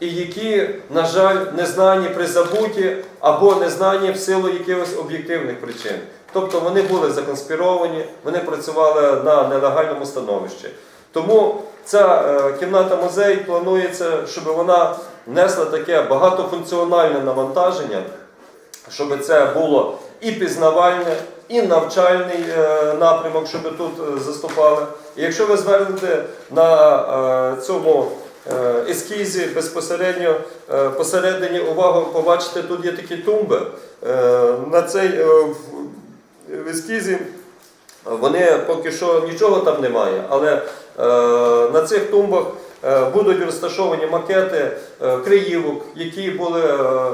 і які, на жаль, незнані призабуті або незнані в силу якихось об'єктивних причин. Тобто вони були законспіровані, вони працювали на нелегальному становищі. Тому ця е, кімната музей планується, щоб вона несла таке багатофункціональне навантаження, щоб це було і пізнавальне, і навчальний е, напрямок, щоб тут е, заступали. І якщо ви звернете на цьому ескізі безпосередньо е, посередині увагу, побачите, тут є такі тумби. Е, На цей е, в- ескізі вони поки що нічого там немає, але е, на цих тумбах е, будуть розташовані макети е, криївок, які були е, е,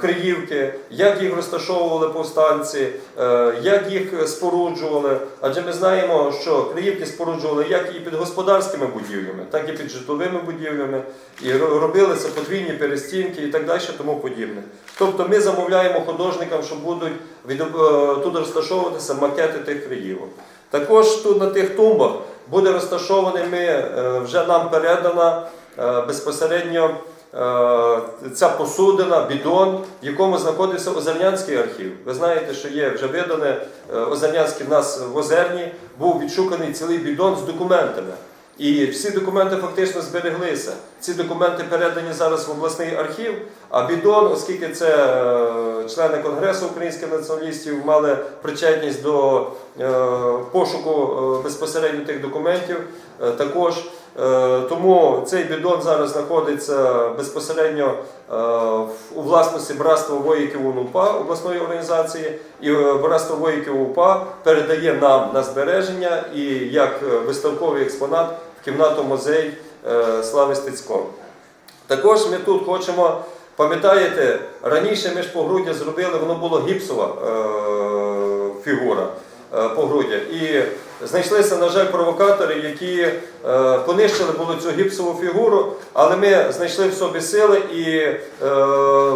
криївки, як їх розташовували повстанці, е, як їх споруджували. Адже ми знаємо, що криївки споруджували як і під господарськими будівлями, так і під житловими будівлями, і ро- робили це подвійні перестінки і так далі, тому подібне. Тобто ми замовляємо художникам, що будуть е, тут розташовуватися макети тих криївок. Також тут на тих тумбах буде розташований ми, е, вже нам передана е, безпосередньо е, ця посудина, бідон, в якому знаходився Озернянський архів. Ви знаєте, що є вже видане е, Озернянський в нас в Озерні, був відшуканий цілий бідон з документами. І всі документи фактично збереглися. Ці документи передані зараз в обласний архів. А бідон, оскільки це е, члени Конгресу українських націоналістів мали причетність до е, пошуку е, безпосередньо тих документів, е, також. Е, Тому цей бідон зараз знаходиться безпосередньо е, у власності братства воїків УНУПА обласної організації, і е, братство воїків УПА передає нам на збереження і як виставковий експонат в кімнату музей Слави Стецько. Також ми тут хочемо, пам'ятаєте, раніше ми ж погруддя зробили, воно було гіпсова фігура погруддя. І знайшлися, на жаль, провокатори, які е, понищили було цю гіпсову фігуру, але ми знайшли в собі сили і, е,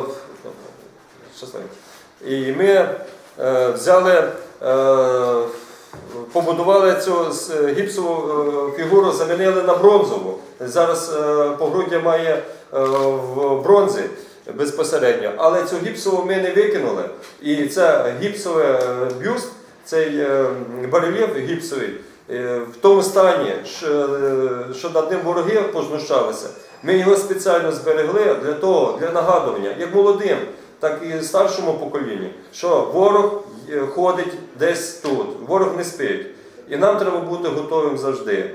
і ми е, взяли. Е, Побудували цю гіпсову е, фігуру, замінили на бронзову. Зараз е, погруддя має е, в бронзі безпосередньо. Але цю гіпсову ми не викинули. І це гіпсовий е, бюст, цей е, барельєф гіпсовий, е, в тому стані, що, е, над ним вороги познущалися. Ми його спеціально зберегли для того, для нагадування, як молодим, так і старшому поколінню, що ворог ходить десь тут, ворог не спить. І нам треба бути готовим завжди.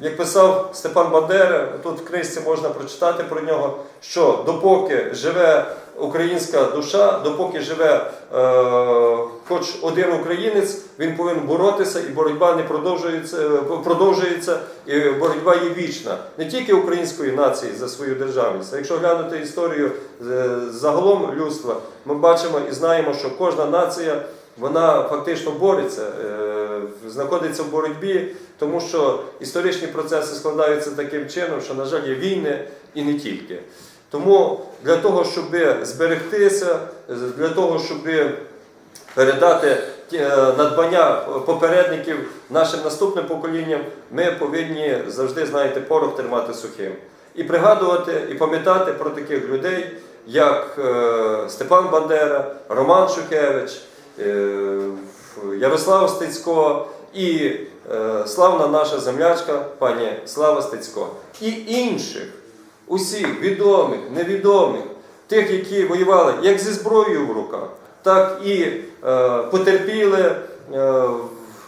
Як писав Степан Бандера, тут в книжці можна прочитати про нього, що допоки живе українська душа, допоки живе е, хоч один українець, він повинен боротися, і боротьба не продовжується, е, продовжується, і боротьба є вічна не тільки української нації за свою державність. А якщо глянути історію е, загалом людства, ми бачимо і знаємо, що кожна нація вона фактично бореться, е, знаходиться в боротьбі, тому що історичні процеси складаються таким чином, що, на жаль, є війни і не тільки. Тому для того, щоб зберегтися, для того, щоб передати е, надбання попередників нашим наступним поколінням, ми повинні завжди, знаєте, порох тримати сухим. І пригадувати, і пам'ятати про таких людей, як е, Степан Бандера, Роман Шухевич, е, Ярослав Стецько і славна наша землячка пані Слава Стецько. І інших, усіх відомих, невідомих, тих, які воювали як зі зброєю в руках, так і е, потерпіли е,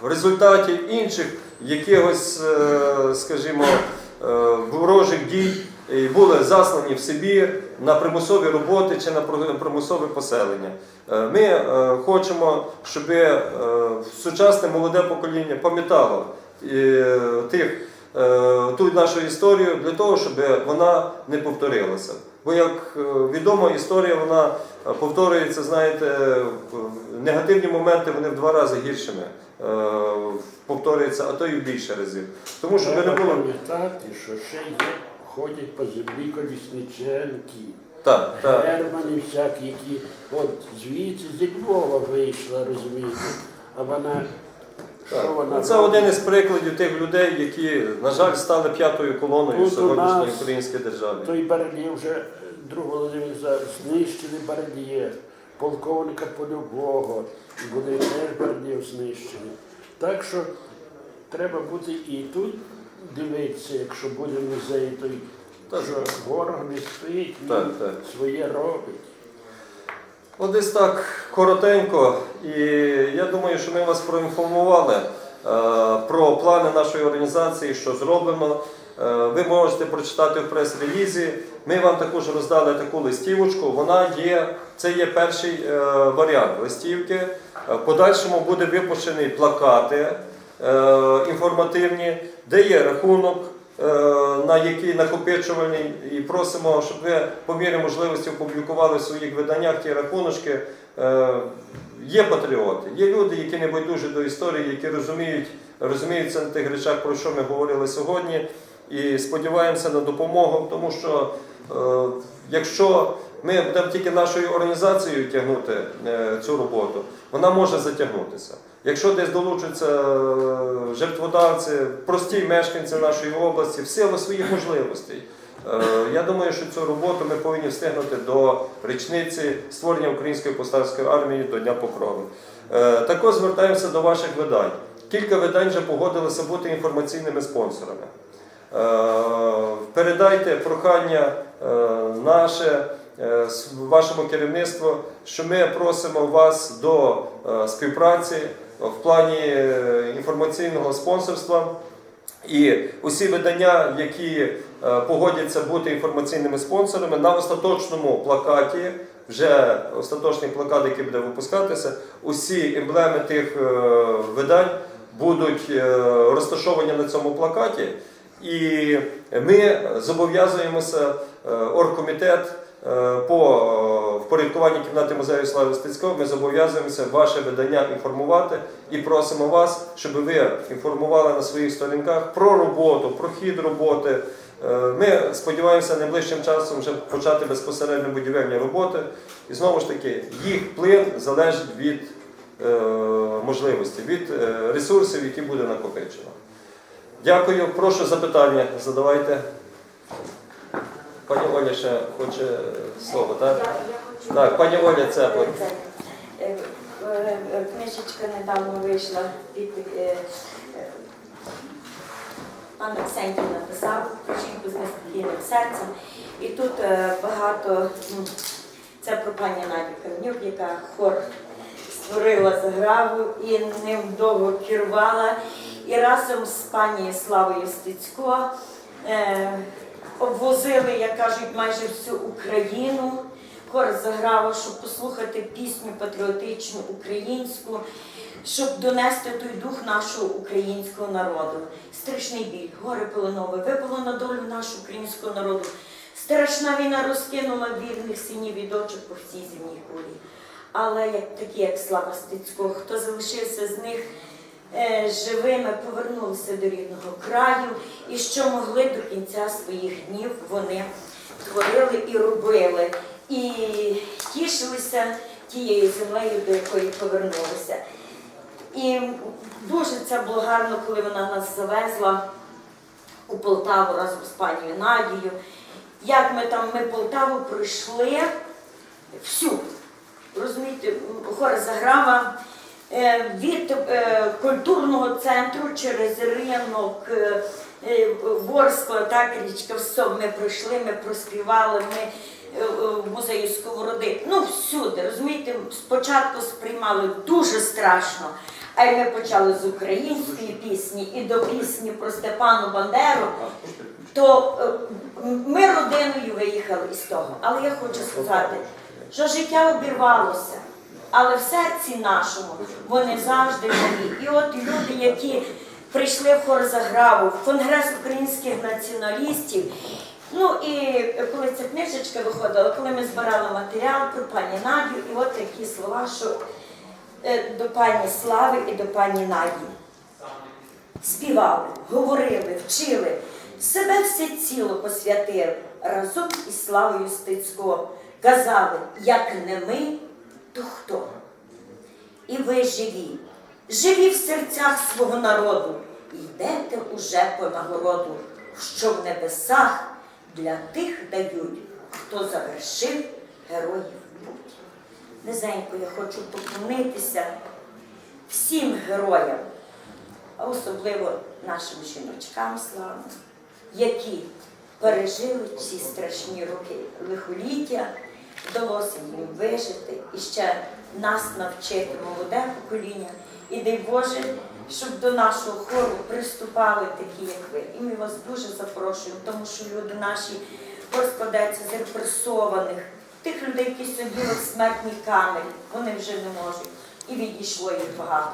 в результаті інших якихось, е, скажімо, е, ворожих дій і були заслані в Сибір на примусові роботи чи на примусове поселення. Е, Ми е, хочемо, щоб е, сучасне молоде покоління пам'ятало тих, ту нашу історію для того, щоб вона не повторилася. Бо, як е, відомо, історія вона е, повторюється, знаєте, негативні моменти вони в два рази гіршими е, повторюються, а то і в більше разів. Тому що ви не Треба було. пам'ятати, що ще є, ходять по землі колісниченки, Так, так. германи всякі, які от звідси зі Львова вийшла, розумієте, а вона що Це один із прикладів тих людей, які, на жаль, стали п'ятою колоною Тут у сьогоднішньої нас української держави. Той Бердіє вже друг Володимир за знищили Бердіє, полковника польового, вони теж Бердіїв знищили. Так що треба бути і тут дивитися, якщо буде музей, то й що ворог не стоїть, він Так, так. своє робить. От десь так коротенько, і я думаю, що ми вас проінформували е, про плани нашої організації, що зроблено. Е, ви можете прочитати в прес-релізі. Ми вам також роздали таку листівочку. Вона є, це є перший е, варіант листівки. В подальшому буде випущений плакати інформативні, де є рахунок на який накопичувальний, і просимо, щоб ви по мірі можливості опублікували в своїх виданнях ті рахуночки. Е, Є патріоти, є люди, які не байдужі до історії, які розуміють, розуміються на тих речах, про що ми говорили сьогодні, і сподіваємося на допомогу, тому що е, якщо ми будемо тільки нашою організацією тягнути е, цю роботу, вона може затягнутися. Якщо десь долучаться е, жертводавці, прості мешканці нашої області, в силу своїх можливостей. Е, Я думаю, що цю роботу ми повинні встигнути до річниці створення Української повстанської армії до Дня Покрови. Е, Також звертаємося до ваших видань. Кілька видань вже погодилися бути інформаційними спонсорами. Передайте прохання наше вашому керівництву, що ми просимо вас до співпраці в плані е, інформаційного спонсорства. І усі видання, які е, погодяться бути інформаційними спонсорами, на остаточному плакаті, вже остаточний плакат, який буде випускатися, усі емблеми тих е, видань будуть розташовані на цьому плакаті. І ми зобов'язуємося, оргкомітет по е, впорядкуванню кімнати музею Слави Стецького, ми зобов'язуємося ваше видання інформувати і просимо вас, щоб ви інформували на своїх сторінках про роботу, про хід роботи. Е, Ми сподіваємося найближчим часом вже почати безпосередньо будівельні роботи. І знову ж таки, їх вплив залежить від е, можливості, від е, ресурсів, які буде накопичено. Дякую, прошу запитання задавайте. Пані Оля ще хоче слово, так? Так, пані Оля Це, е, е, е, Книжечка недавно вийшла е, пан Арсентій написав жінку з неспокійним серцем. І тут багато, ну, це про пані Надю Кавнюк, яка хор створила заграву і невдовго керувала. І разом з пані Славою Стецько обвозили, як кажуть, майже всю Україну. Хор заграв, щоб послухати пісню патріотичну українську, щоб донести той дух нашого українського народу. Страшний біль, горе полонове, випало на долю нашого українського народу. Страшна війна розкинула вірних синів і дочок по всій земній кулі. Але як такі, як Слава Стецько, хто залишився з них живими, повернулися до рідного краю, і що могли до кінця своїх днів вони творили і робили, і тішилися тією землею, до якої повернулися. І дуже це було гарно, коли вона нас завезла у Полтаву разом з панією Надією. Як ми там, ми Полтаву пройшли всю. Розумієте, хор заграва е, від е, культурного центру через ринок, е, е, Ворскла, так, річка Всов, ми пройшли, ми проспівали, ми е, е, в музею Сковороди. Ну, всюди, розумієте, спочатку сприймали дуже страшно. А й ми почали з української пісні і до пісні про Степану Бандеру, то е, ми родиною виїхали із того. Але я хочу сказати, що життя обірвалося, але в серці нашому вони завжди нові. І от люди, які прийшли в хор заграву, в Конгрес українських націоналістів. Ну і коли ця книжечка виходила, коли ми збирали матеріал про пані Надю, і от такі слова, що е, до пані Слави і до пані Наді співали, говорили, вчили, себе все ціло посвятив разом із Славою Стецько. Казали, як не ми, то хто? І ви живі, живі в серцях свого народу, йдете уже по нагороду, що в небесах для тих дають, хто завершив героїв путь. Низенько я хочу поклонитися всім героям, а особливо нашим жіночкам славним, які пережили ці страшні роки лихоліття, вдалося їм вижити і ще нас навчити молоде покоління. І дай Боже, щоб до нашого хору приступали такі, як ви. І ми вас дуже запрошуємо, тому що люди наші розкладаються з репресованих, тих людей, які сиділи в смертній камері, вони вже не можуть. І відійшло їх багато.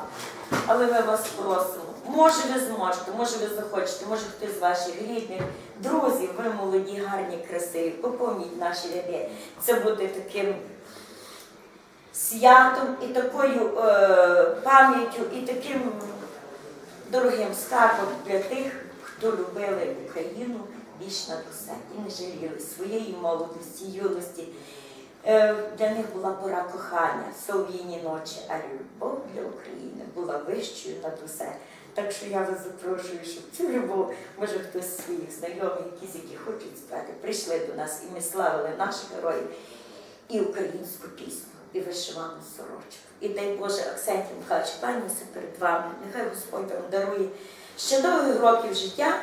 Але ми вас просимо, може ви зможете, може ви захочете, може хтось з ваших рідних, друзів, ви молоді, гарні, красиві, поповніть наші ряди. Це буде таким святом і такою е, пам'яттю, і таким дорогим скарбом для тих, хто любили Україну більш над усе і не жаліли своєї молодості, юності. Е, Для них була пора кохання, солов'їні ночі, а любов для України була вищою над усе. Так що я вас запрошую, щоб цю любов, може хтось з своїх знайомих, якісь, які хочуть спати, прийшли до нас і ми славили наших героїв і українську пісню, і вишивану сорочку. І дай Боже Аксентій Михайлович кланяюся перед вами. Нехай Господь вам дарує ще довгих років життя,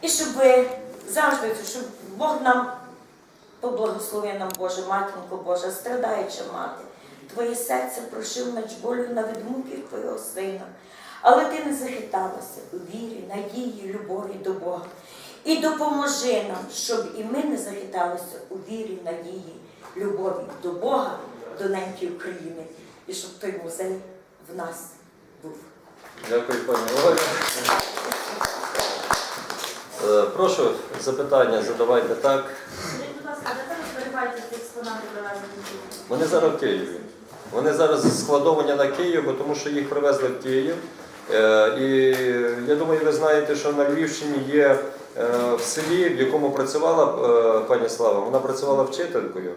і щоб ви завжди, щоб Бог нам поблагослови нам, Боже, матінко Божа, страдаюча мати. Твоє серце прошив нач болю на відмуків Твого сина. Але ти не захиталася у вірі, надії, любові до Бога. І допоможи нам, щоб і ми не захиталися у вірі, надії, любові до Бога, до неньки України, і щоб той музей в нас був. Дякую, пані Ольга. Е, Прошу запитання задавайте так. Будь ласка, де зараз зберігаються експонати привезені? Вони зараз в Києві. Вони зараз складовані на Київ, бо тому що їх привезли в Київ. Е, І я думаю, ви знаєте, що на Львівщині є е, в селі, в якому працювала е, пані Слава, вона працювала вчителькою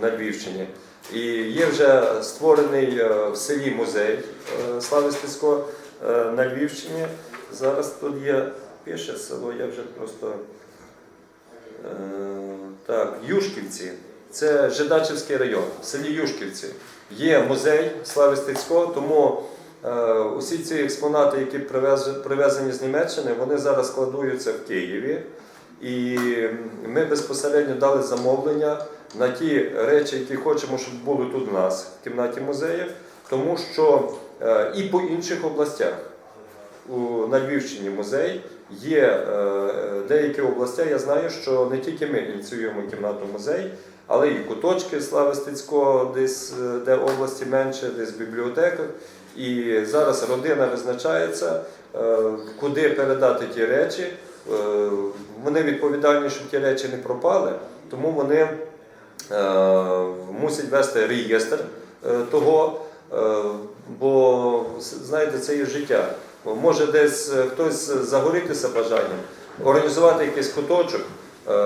на Львівщині. І є вже створений в селі музей Слави Стецько на Львівщині. Зараз тут є, пише село, я вже просто. Так, Юшківці. Це Жидачівський район, в селі Юшківці. Є музей Слави Стецького, тому усі ці експонати, які привез- привезені з Німеччини, вони зараз складуються в Києві. І ми безпосередньо дали замовлення на ті речі, які хочемо, щоб були тут у нас в кімнаті музею, тому що е, і по інших областях на Львівщині музей. Є е, деякі області, я знаю, що не тільки ми ініціюємо кімнату музей, але і куточки Слави Стецького, десь е, де області менше, десь бібліотека. І зараз родина визначається, е, куди передати ті речі. Е, Вони відповідальні, щоб ті речі не пропали, тому вони е, мусять вести реєстр того, бо знаєте, це є життя. Може десь хтось загорітися бажанням, організувати якийсь куточок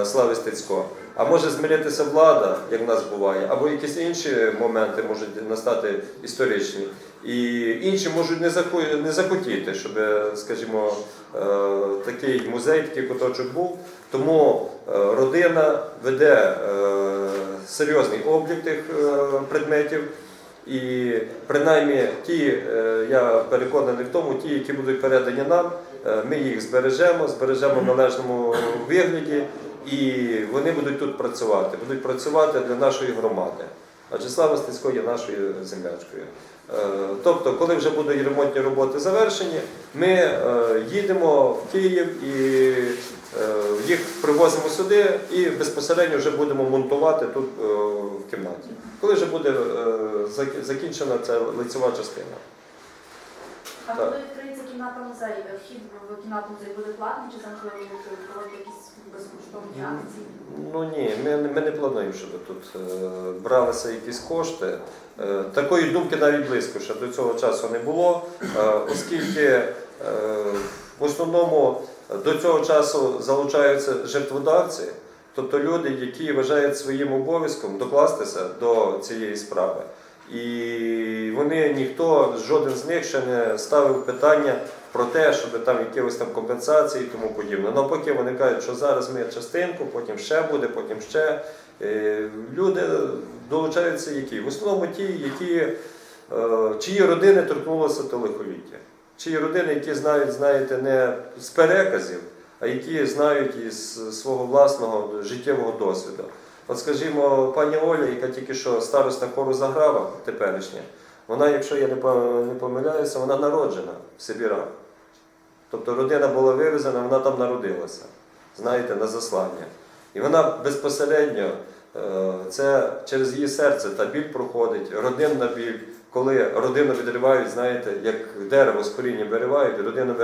Слави Стецького, а може змінитися влада, як в нас буває, або якісь інші моменти можуть настати історичні. І інші можуть не захотіти, щоб, е, скажімо, е, такий музей, такий куточок був. Тому е, родина веде е, серйозний облік тих е, предметів. І принаймні ті, е, я переконаний в тому, ті, які будуть передані нам, е, ми їх збережемо, збережемо в належному вигляді, і вони будуть тут працювати, будуть працювати для нашої громади. Адже Слава Стецько є нашою землячкою. Е, Тобто, коли вже будуть ремонтні роботи завершені, ми е, їдемо в Київ і е, їх привозимо сюди і безпосередньо вже будемо монтувати тут е, в кімнаті. Коли вже буде е, закінчена ця лицева частина. А коли відкриється кімната музей, е, вхід в кімнату музей буде платний чи там проводити якісь безкоштовні акції? Ну ні, ми, не- ми не плануємо, щоб тут е, бралися якісь кошти. Е, такої думки навіть близько ще до цього часу не було, е, оскільки в основному до цього часу залучаються жертводавці, тобто люди, які вважають своїм обов'язком докластися до цієї справи. І вони ніхто, жоден з них ще не ставив питання про те, щоб там якихось там компенсації і тому подібне. Навпаки, вони кажуть, що зараз ми частинку, потім ще буде, потім ще. Е, Люди долучаються які? В основному ті, які, е, чиї родини торкнулося то лихоліття. Чиї родини, які знають, знаєте, не з переказів, а які знають із свого власного життєвого досвіду. От скажімо, пані Оля, яка тільки що староста хору Заграва теперішня, вона, якщо я не помиляюся, вона народжена в Сибірах. Тобто родина була вивезена, вона там народилася, знаєте, на заслання. І вона безпосередньо, е, це через її серце та біль проходить, родинна біль, коли родину відривають, знаєте, як дерево з коріння виривають, родину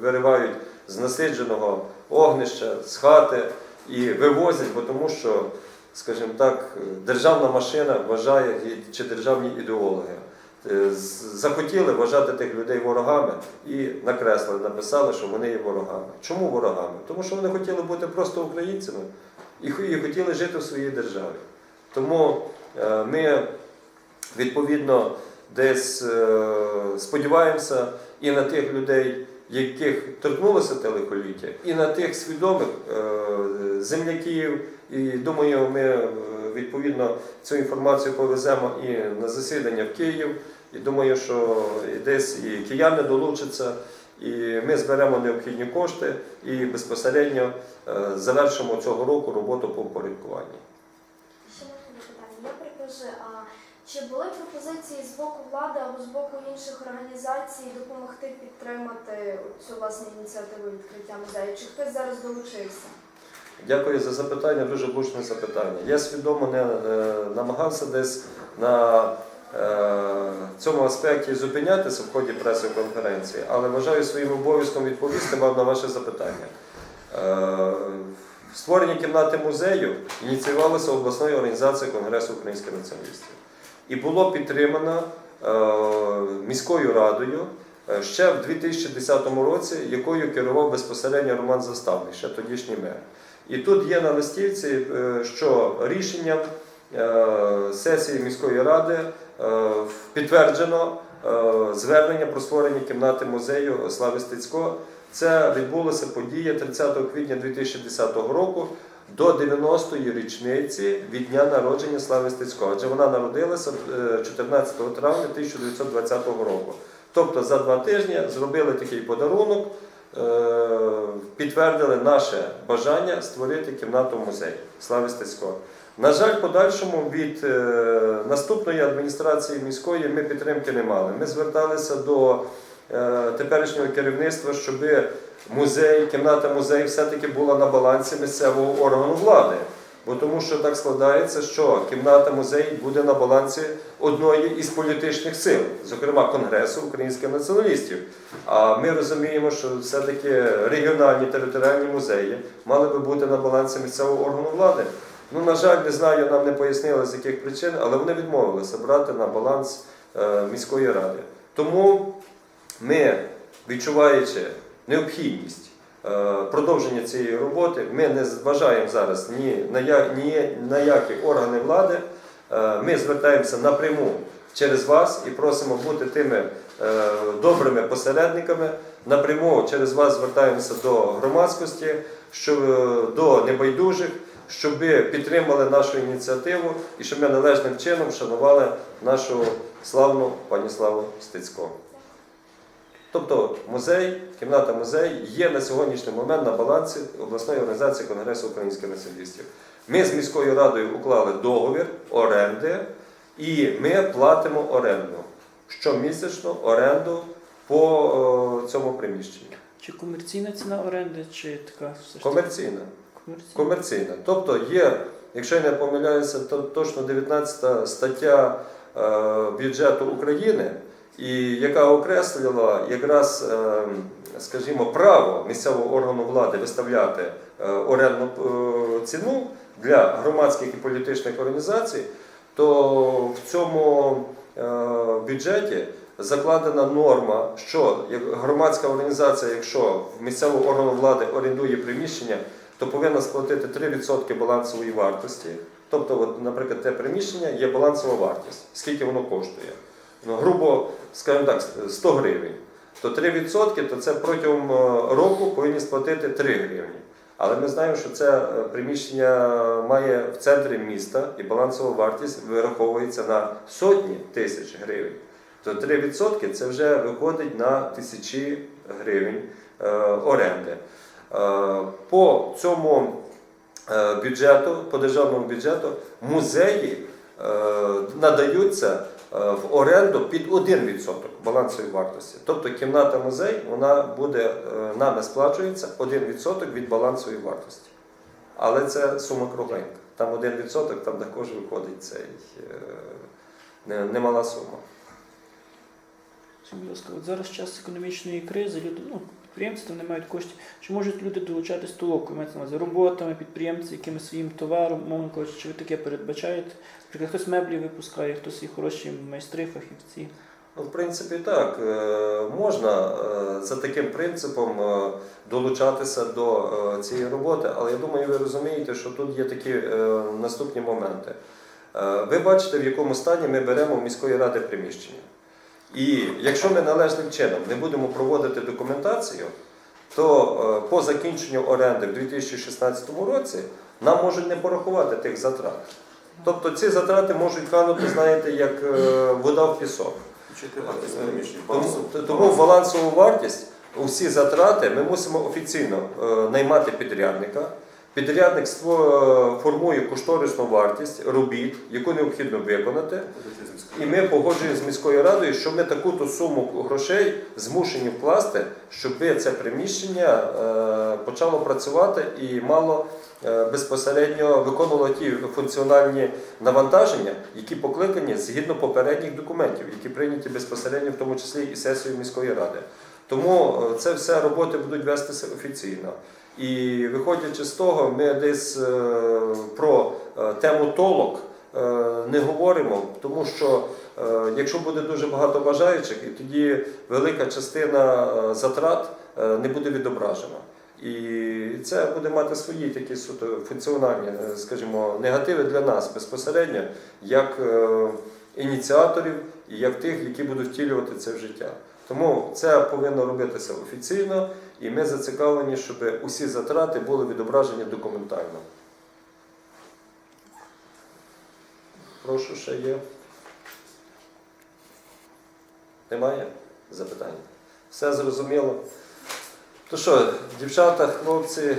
виривають з насидженого огнища, з хати і вивозять, бо тому що, скажімо так, державна машина вважає чи державні ідеологи. е, Захотіли вважати тих людей ворогами і накреслили, написали, що вони є ворогами. Чому ворогами? Тому що вони хотіли бути просто українцями і хотіли жити в своїй державі. Тому е, ми відповідно десь е, сподіваємося і на тих людей, яких торкнулося те лихоліття, і на тих свідомих е, земляків. І думаю, ми е, відповідно цю інформацію повеземо і на засідання в Київ. І думаю, що десь і кияни долучаться, і ми зберемо необхідні кошти і безпосередньо е, завершимо цього року роботу по упорядкуванню. Ще питання. Я прикажу, а чи були пропозиції з боку влади або з боку інших організацій допомогти підтримати цю власне ініціативу відкриття музею? Чи хтось зараз долучився? Дякую за запитання, дуже влучне запитання. Я свідомо не е, намагався десь на е, цьому аспекті зупинятися в ході прес-конференції, але вважаю своїм обов'язком відповісти вам на ваше запитання. Е, Створення кімнати музею ініціювалося обласною організацією Конгресу українських націоналістів і було підтримано е, міською радою е, ще в 2010 році, якою керував безпосередньо Роман Заставний, ще тодішній мер. І тут є на листівці, е, що рішенням сесії міської ради підтверджено звернення про створення кімнати музею Слави Стецько. Це відбулася подія 30 квітня 2010 року до 90-ї річниці від дня народження Слави Стецько. Адже вона народилася е, 14 травня 1920 року. Тобто за два тижні зробили такий подарунок, е, підтвердили наше бажання створити кімнату музей Слави Стецько. На жаль, подальшому від е, наступної адміністрації міської ми підтримки не мали. Ми зверталися до е, теперішнього керівництва, щоб музей, кімната музею все-таки була на балансі місцевого органу влади. Бо тому що так складається, що кімната музей буде на балансі одної із політичних сил, зокрема Конгресу українських націоналістів. А ми розуміємо, що все-таки регіональні територіальні музеї мали би бути на балансі місцевого органу влади. Ну, на жаль, не знаю, нам не пояснили з яких причин, але вони відмовилися брати на баланс е, міської ради. Тому ми, відчуваючи необхідність е, продовження цієї роботи, ми не зважаємо зараз ні на, які органи влади. Е, Ми звертаємося напряму через вас і просимо бути тими е, добрими посередниками. Напряму через вас звертаємося до громадськості, що, е, до небайдужих, щоб підтримали нашу ініціативу і щоб ми належним чином шанували нашу славну пані Славу Стецько. Тобто музей, кімната музей є на сьогоднішній момент на балансі обласної організації Конгресу українських націоналістів. Ми з міською радою уклали договір оренди, і ми платимо оренду щомісячну оренду по о, цьому приміщенню. Чи комерційна ціна оренди, чи така все ж Комерційна. комерційна? Комерційна. Тобто є, якщо я не помиляюся, то точно 19 стаття е, бюджету України, і яка окреслила якраз, е, скажімо, право місцевого органу влади виставляти е, орендну е, ціну для громадських і політичних організацій, то в цьому бюджеті закладена норма, що громадська організація, якщо місцевого органу влади орендує приміщення то повинна сплатити 3% балансової вартості. Тобто, от, наприклад, те приміщення є балансова вартість, скільки воно коштує. Ну, грубо, скажімо так, 100 гривень. То 3% то це протягом е, року повинні сплатити 3 гривні. Але ми знаємо, що це е, приміщення має в центрі міста і балансова вартість вираховується на сотні тисяч гривень. То 3% це вже виходить на тисячі гривень е, оренди. По цьому бюджету, по державному бюджету, музеї надаються в оренду під 1% балансової вартості. Тобто кімната музей вона буде е, нами сплачується 1% від балансової вартості. Але це сума кругленька. Там 1% там також виходить цей е, немала сума. Будь от зараз час економічної кризи, люди, ну, підприємці не мають коштів. Чи можуть люди долучатись толоку, мається на увазі роботами, підприємці, якимось своїм товаром, мовно кажучи, чи ви таке передбачаєте? Наприклад, хтось меблі випускає, хтось і хороші майстри, фахівці. Ну, в принципі, так. Е, Можна е, за таким принципом е, долучатися до цієї роботи, але я думаю, ви розумієте, що тут є такі наступні моменти. Ви бачите, в якому стані ми беремо в міської ради приміщення. І якщо ми належним чином не будемо проводити документацію, то е, по закінченню оренди в 2016 році нам можуть не порахувати тих затрат. Тобто ці затрати можуть канути, знаєте, як е, вода в пісок. Тому, балансову вартість, усі затрати ми мусимо офіційно е, наймати підрядника. Підрядник ство- формує кошторисну вартість робіт, яку необхідно виконати. І ми погоджуємо з міською радою, що ми таку-то суму грошей змушені вкласти, щоб це приміщення е, почало працювати і мало е, безпосередньо виконувало ті функціональні навантаження, які покликані згідно попередніх документів, які прийняті безпосередньо, в тому числі і сесією міської ради. Тому е, це все роботи будуть вестися офіційно. І виходячи з того, ми десь е, про е, тему толок е, не говоримо, тому що якщо буде дуже багато бажаючих, і тоді велика частина затрат не буде відображена. І це буде мати свої такі функціональні, скажімо, негативи для нас безпосередньо, як ініціаторів і як тих, які будуть втілювати це в життя. Тому це повинно робитися офіційно, і ми зацікавлені, щоб усі затрати були відображені документально. Прошу, ще є. Немає запитань? Все зрозуміло. То що, дівчата, хлопці.